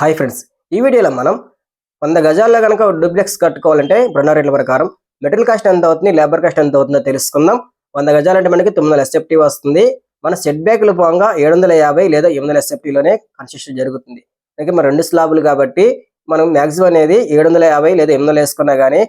Hi friends ఈ వీడియోలో మనం వంద గజాల్లో కనుక డూప్లెక్స్ కట్టుకోవాలంటే బ్రహ్మ రేట్ల ప్రకారం మెటీరియల్ కాస్ట్ ఎంత అవుతుంది లేబర్ కాస్ట్ ఎంత అవుతుందో తెలుసుకుందాం. వంద గజాలంటే మనకి తొమ్మిది వందల ఎస్ఎఫ్టీ వస్తుంది. మన సెట్ బ్యాక్లు పోగా ఏడు వందల యాభై లేదా ఎనిమిది వందల ఎస్ఎఫ్టీలోనే కన్స్ట్రక్షన్ జరుగుతుంది. అందుకే మన రెండు స్లాబులు కాబట్టి మనం మ్యాక్సిమం అనేది ఏడు వందల యాభై లేదా ఎనిమిది వందలు వేసుకున్నా కానీ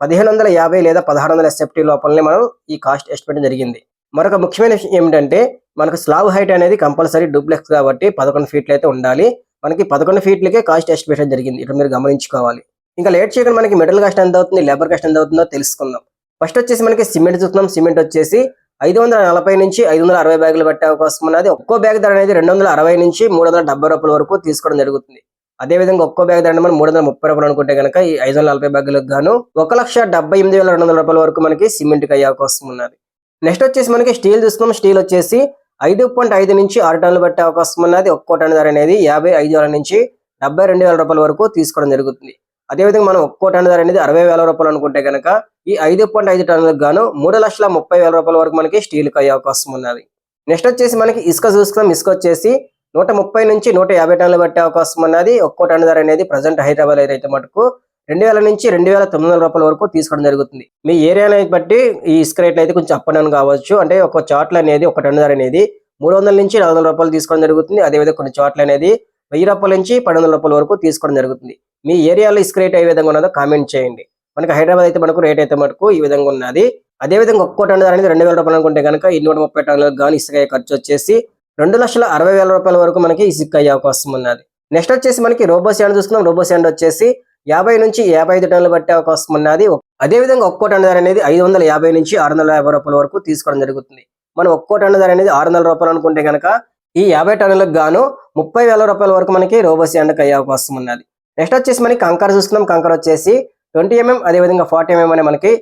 పదిహేను వందల యాభై లేదా పదహారు వందల ఎస్ఎఫ్టీ లోపలనే మనం ఈ కాస్ట్ ఎస్టిమేట్ జరిగింది. మరొక ముఖ్యమైన విషయం ఏమిటంటే మనకు స్లాబ్ హైట్ అనేది కంపల్సరీ డూప్లెక్స్ కాబట్టి పదకొండు ఫీట్లు అయితే ఉండాలి. మనకి పదకొండు ఫీట్లకే కాస్ట్ ఎస్టిమేషన్ జరిగింది. ఇక్కడ మీరు గమనించుకోవాలి. ఇంకా లేట్ చేయకుండా మనకి మెటల్ కాస్ట్ ఎంత అవుతుంది లేబర్ కాస్ట్ ఎంత అవుతుందో తెలుసుకుందాం. ఫస్ట్ వచ్చేసి మనకి సిమెంట్ చూస్తున్నాం. సిమెంట్ వచ్చేసి ఐదు వందల నలభై నుంచి ఐదు వందల అరవై బ్యాగులు పట్టే అవకాశం ఉన్నది. ఒక్కో బ్యాగ్ ధర అనేది రెండు వందల అరవై నుంచి మూడు వందల డెబ్బై రూపాయల వరకు తీసుకోవడం జరుగుతుంది. అదే విధంగా ఒక్కో బ్యాగ్ ధర మనం మూడు వందల ముప్పై రూపాయలు అనుకుంటే కనుక ఈ ఐదు వందల నలభై బ్యాగులకు గాను ఒక లక్ష డెబ్బై ఎనిమిది వేల రెండు వందల రూపాయల వరకు మనకి సిమెంట్కి అయ్యే అవకాశం ఉన్నది. నెక్స్ట్ వచ్చేసి మనకి స్టీల్ చూసుకున్నాం స్టీల్ వచ్చేసి ఐదు పాయింట్ ఐదు నుంచి ఆరు టన్నులు పట్టే అవకాశం ఉన్నది. ఒక్కో టన్ ధర అనేది యాభై ఐదు వేల నుంచి డెబ్బై రెండు వేల రూపాయల వరకు తీసుకోవడం జరుగుతుంది. అదేవిధంగా మనం ఒక్కో టన్ను ధర అనేది అరవై వేల రూపాయలు అనుకుంటే కనుక ఈ ఐదు పాయింట్ ఐదు టన్నులకు గాను మూడు లక్షల ముప్పై వేల రూపాయల వరకు మనకి స్టీల్కి అయ్యే అవకాశం ఉన్నది. నెక్స్ట్ వచ్చేసి మనకి ఇసుక చూసుకున్నాం ఇసుక వచ్చేసి నూట ముప్పై నుంచి నూట యాభై టన్నులు పట్టే అవకాశం ఉన్నది. ఒక్కో టన్ ధర అనేది ప్రజెంట్ హైదరాబాద్ అయితే మటుకు రెండు వేల నుంచి రెండు వేల తొమ్మిది వందల రూపాయల వరకు తీసుకోవడం జరుగుతుంది. మీ ఏరియాని బట్టి ఈ ఇసుక రేట్లు అయితే కొంచెం అప్ అండ్ డౌన్ కావచ్చు. అంటే ఒక చాట్లు అనేది ఒక టన్ అనేది మూడు వందల నుంచి నాలుగు వందల రూపాయలు తీసుకోవడం జరుగుతుంది. అదేవిధంగా కొన్ని చోట్ల అనేది వెయ్యి రూపాయల నుంచి పన్నెండు వందల రూపాయల వరకు తీసుకోవడం జరుగుతుంది. మీ ఏరియాలో ఇసుక రేట్ ఏ విధంగా ఉన్నదో కామెంట్ చేయండి. మనకి హైదరాబాద్ అయితే మనకు రేట్ అయితే మనకు ఈ విధంగా ఉన్నది. అదేవిధంగా ఒక్కో టన్ను అనేది రెండు వేల రూపాయలు అనుకుంటే కనుక ఈ నూట ముప్పై టన్నులకు కానీ ఇసుక అయ్యే ఖర్చు వచ్చేసి రెండు లక్షల అరవై వేల రూపాయల వరకు మనకి ఇసుక అయ్యే అవకాశం ఉన్నది. నెక్స్ట్ వచ్చేసి మనకి రోబో శాండ్ చూసుకున్నాం రోబో శాండ్ వచ్చేసి యాభై నుంచి యాభై ఐదు టన్నులు పట్టే అవకాశం ఉన్నది. అదేవిధంగా ఒక్కో టన్ను ధర అనేది ఐదు వందల యాభై నుంచి ఆరు వందల యాభై రూపాయల వరకు తీసుకోవడం జరుగుతుంది. మనం ఒక్కో టన్ను ధర అనేది ఆరు వందల రూపాయలు అనుకుంటే కనుక ఈ యాభై టన్నులకు గాను ముప్పై వేల రూపాయల వరకు మనకి రోబో ఎండకు అయ్యే అవకాశం ఉన్నది. నెక్స్ట్ వచ్చేసి మనకి కంకర చూసుకున్నాం కంకర వచ్చేసి ట్వంటీ ఎంఎం అదేవిధంగా ఫార్టీ ఎంఎం అనే మనకి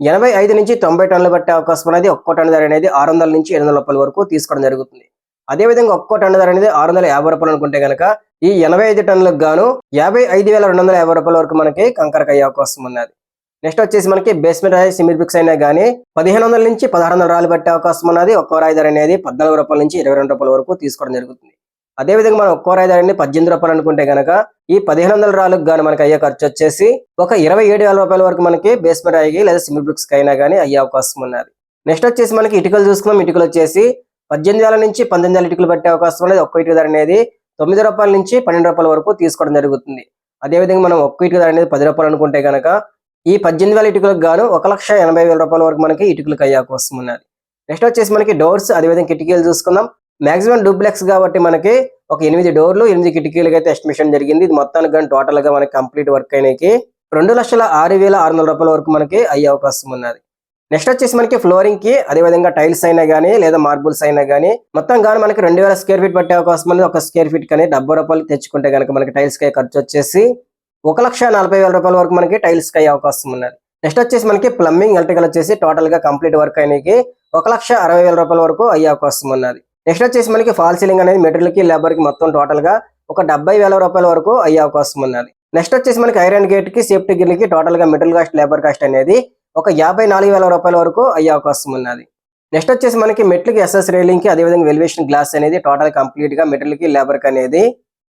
ఎనభై ఐదు నుంచి తొంభై టన్నులు పట్టే అవకాశం అనేది ఒక్కో టన్ను ధర అనేది ఆరు వందల నుంచి ఎనిమిది వందల రూపాయల వరకు తీసుకోవడం జరుగుతుంది. అదేవిధంగా ఒక్కో టన్ను ధర అనేది ఆరు వందల యాభై రూపాయలు అనుకుంటే కనుక ఈ ఎనభై ఐదు టన్నులకు గాను యాభై ఐదు వేల రెండు వందల యాభై రూపాయల వరకు మనకి కంకరకు అయ్యే అవకాశం ఉన్నది. నెక్స్ట్ వచ్చేసి మనకి బేస్మెంట్ రాయి సిమిర్ బ్రిక్స్ అయినా కానీ పదిహేను వందల నుంచి పదహారు వందల రాళ్ళు పట్టే అవకాశం ఉన్నది. ఒక్కో రాయి ధర అనేది పద్నాలుగు రూపాయల నుంచి ఇరవై రెండు రూపాయల వరకు తీసుకోవడం జరుగుతుంది. అదేవిధంగా మనం ఒక్కో రాయి ధర అనేది పద్దెనిమిది రూపాయలు అనుకుంటే కనుక ఈ పదిహేను వందల రాళ్ళకు గాను మనకి అయ్యే ఖర్చు వచ్చేసి ఒక ఇరవై ఏడు వేల రూపాయల వరకు మనకి బేస్మెంట్ రాయికి లేదా సిమిర్ బ్రిక్స్ అయినా కానీ అయ్యే అవకాశం ఉన్నది. నెక్స్ట్ వచ్చేసి మనకి ఇటుకలు చూసుకున్నాం ఇటుకలు వచ్చేసి పద్దెనిమిది వేల నుంచి పంతొమ్మిది వేల ఇటుకలు పట్టే అవకాశం అనేది ఒక్క ఇటుక ధర అనేది తొమ్మిది రూపాయల నుంచి పన్నెండు రూపాయల వరకు తీసుకోవడం జరుగుతుంది. అదేవిధంగా మనం ఒక్క ఇటుక ధర అనేది పది రూపాయలు అనుకుంటే కనుక ఈ పద్దెనిమిది వేల ఇటుకలకు గాను ఒక లక్ష ఎనభై వేల రూపాయల వరకు మనకి ఇటుకలకు అయ్యే అవకాశం ఉన్నది. నెక్స్ట్ వచ్చేసి మనకి డోర్స్ అదేవిధంగా కిటికీలు చూసుకుందాం. మాక్సిమం డూప్లెక్స్ కాబట్టి మనకి ఒక ఎనిమిది డోర్లు ఎనిమిది కిటికీలకు అయితే ఎస్టిమేషన్ జరిగింది. ఇది మొత్తానికి కానీ టోటల్గా మనకి కంప్లీట్ వర్క్ అయినకి రెండు లక్షల ఆరు వేల ఆరు వందల రూపాయల వరకు మనకి అయ్యే అవకాశం ఉన్నది. నెక్స్ట్ వచ్చేసి మనకి ఫ్లోరింగ్కి అదే విధంగా టైల్స్ అయినా కానీ లేదా మార్బుల్స్ అయినా కానీ మొత్తం కానీ మనకి రెండు వేల స్క్వేర్ ఫీట్ పట్టే అవకాశం ఒక స్క్వేర్ ఫీట్ కానీ డెబ్బై రూపాయలు తెచ్చుకుంటే కనుక మనకి టైల్స్ కై ఖర్చు వచ్చేసి ఒక లక్ష నలభై వేల రూపాయల వరకు మనకి టైల్స్ కై అయ్యే అవకాశం ఉన్నది. నెక్స్ట్ వచ్చేసి మనకి ప్లంబింగ్ ఎలక్ట్రికల్ వచ్చేసి టోటల్గా కంప్లీట్ వర్క్ అయినకి ఒక లక్ష అరవై వేల రూపాయల వరకు అయ్యే అవకాశం ఉన్నది. నెక్స్ట్ వచ్చేసి మనకి ఫాల్ సీలింగ్ అనేది మెటీరియల్కి లేబర్కి మొత్తం టోటల్గా ఒక డెబ్బై వేల రూపాయల వరకు అయ్యే అవకాశం ఉన్నది. నెక్స్ట్ వచ్చేసి మనకి ఐరన్ గేట్కి సేఫ్టీ గిర్లకి టోటల్గా మెటీరియల్ కాస్ట్ లేబర్ కాస్ట్ అనేది ఒక యాభై నాలుగు వేల రూపాయల వరకు అయ్యే అవకాశం ఉన్నది. నెక్స్ట్ వచ్చేసి మనకి మెట్లకి ఎస్ఎస్ రైలింగ్కి అదేవిధంగా వెలివేషన్ గ్లాస్ అనేది టోటల్ కంప్లీట్గా మెటీరియల్కి లేబర్కి అనేది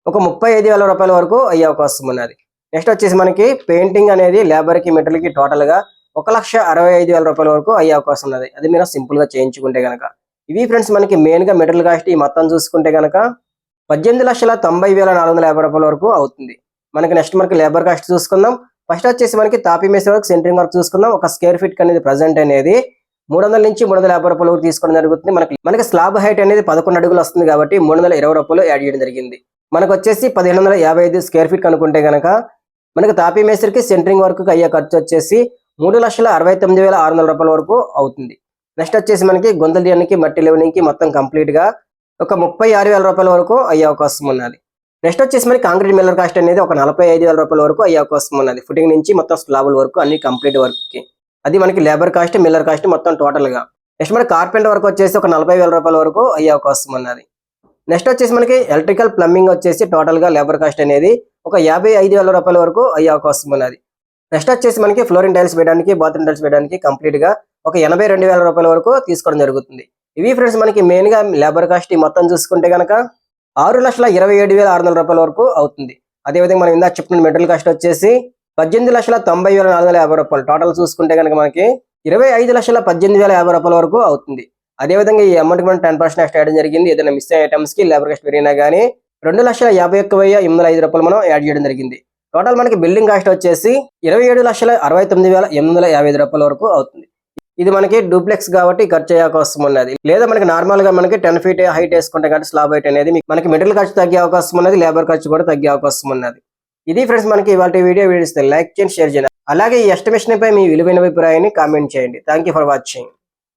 ఒక ముప్పై ఐదు వేల రూపాయల వరకు అయ్యే అవకాశం ఉన్నది. నెక్స్ట్ వచ్చేసి మనకి పెయింటింగ్ అనేది లేబర్కి మెటీరియల్కి టోటల్గా ఒక లక్ష అరవై ఐదు వేల రూపాయల వరకు అయ్యే అవకాశం ఉన్నది. అది మీరు సింపుల్గా చేయించుకుంటే గనక. ఇవి ఫ్రెండ్స్ మనకి మెయిన్గా మెటీరియల్ కాస్ట్ ఈ మొత్తం చూసుకుంటే గనక పద్దెనిమిది లక్షల తొంభై వేల నాలుగు వందల యాభై రూపాయల వరకు అవుతుంది. మనకి నెక్స్ట్ మనకి లేబర్ కాస్ట్ చూసుకుందాం. ఫస్ట్ వచ్చేసి మనకి తాపీ మేసర్ వర్క్ సెంటరింగ్ వర్క్ చూసుకుందాం. ఒక స్క్వేర్ ఫీట్ అనేది ప్రజెంట్ అనేది. మూడు వందల నుంచి మూడు వందల యాభై రూపాయలు తీసుకోవడం జరుగుతుంది. మనకి మనకి స్లాబ్ హైట్ అనేది పదకొండు అడుగులు వస్తుంది కాబట్టి మూడు వందల ఇరవై రూపాయలు యాడ్ చేయడం జరిగింది. మనకు వచ్చేసి పదిహేను వందల యాభై ఐదు స్క్వేర్ ఫీట్ కనుక్కుంటే కనుక మనకి తాపీ మేసర్కి సెంటరింగ్ వర్క్ అయ్యే ఖర్చు వచ్చేసి మూడు లక్షల అరవై తొమ్మిది వేల ఆరు వందల రూపాయల వరకు అవుతుంది. నెక్స్ట్ వచ్చేసి మనకి గొంతులు తీయడానికి మట్టి లెవెలింగ్కి మొత్తం కంప్లీట్గా ఒక ముప్పై ఆరు వేల రూపాయల వరకు అయ్యే అవకాశం ఉన్నది. నెక్స్ట్ వచ్చేసి మనకి కాంక్రీట్ మిల్లర్ కాస్ట్ అనేది ఒక నలభై ఐదు వేల రూపాయల వరకు అయ్యే అవకాశం ఉన్నది. ఫుటింగ్ నుంచి మొత్తం స్లాబుల వరకు అన్ని కంప్లీట్ వర్క్కి. అది మనకి లేబర్ కాస్ట్ మిల్లర్ కాస్ట్ మొత్తం టోటల్గా. నెక్స్ట్ మనకి కార్పెంటర్ వర్క్ వచ్చేసి ఒక నలభై వేల రూపాయల వరకు అయ్యే అవకాశం ఉన్నది. నెక్స్ట్ వచ్చేసి మనకి ఎలక్ట్రికల్ ప్లంబింగ్ వచ్చేసి టోటల్గా లేబర్ కాస్ట్ అనేది ఒక యాభై ఐదు వేల రూపాయల వరకు అయ్యే అవకాశం ఉన్నది. నెక్స్ట్ వచ్చేసి మనకి ఫ్లోరింగ్ టైల్స్ వేయడానికి బాత్రూమ్ టైల్స్ వేయడానికి కంప్లీట్గా ఒక ఎనభై రెండు వేల రూపాయల వరకు తీసుకోవడం జరుగుతుంది. ఇవి ఫ్రెండ్స్ మనకి మెయిన్గా లేబర్ కాస్ట్ మొత్తం చూసుకుంటే కనుక ఆరు లక్షల ఇరవై ఏడు వేల ఆరు వందల రూపాయల వరకు అవుతుంది. అదేవిధంగా మనం ఇందాక చెప్పిన మెటీరియల్ కాస్ట్ వచ్చేసి పద్దెనిమిది లక్షల తొంభై వేల నాలుగు వందల యాభై రూపాయలు. టోటల్ చూసుకుంటే కనుక మనకి ఇరవై ఐదు లక్షల పద్దెనిమిది వేల యాభై రూపాయల వరకు అవుతుంది. అదేవిధంగా ఈ అమౌంట్ మనం టెన్ పర్సెంట్ ఎక్స్ట్రా చేయడం జరిగింది. ఏదైనా మిస్ అయిన ఐటమ్స్కి లేబర్ కాస్ట్ పెరిగినా కానీ రెండు లక్షల యాభై ఒక్క వెయ్యి ఎనిమిది ఐదు రూపాయలు మనం యాడ్ చేయడం జరిగింది. టోటల్ మనకి బిల్డింగ్ కాస్ట్ వచ్చేసి ఇరవై ఏడు లక్షల అరవై తొమ్మిది వేల ఎనిమిది వందల యాభై ఐదు రూపాయల వరకు అవుతుంది. ఇది మనకి డూప్లెక్స్ కాబట్టి ఖర్చు అయ్యే అవకాశం ఉన్నది. లేదా మనకి నార్మల్గా మనకి టెన్ ఫీట్ హైట్ వేసుకుంటే కాబట్టి స్లాబ్ హైట్ అనేది మనకి మెటీరియల్ ఖర్చు తగ్గే అవకాశం ఉన్నది లేబర్ ఖర్చు కూడా తగ్గే అవకాశం ఉన్నది. ఇది ఫ్రెండ్స్ మనకి ఇవాళ వీడియో వీడియోస్ లైక్ చేయండి షేర్ చేయండి. అలాగే ఈ ఎస్టిమేషన్ పై మీ విలువైన అభిప్రాయాన్ని కామెంట్ చేయండి. Thank for watching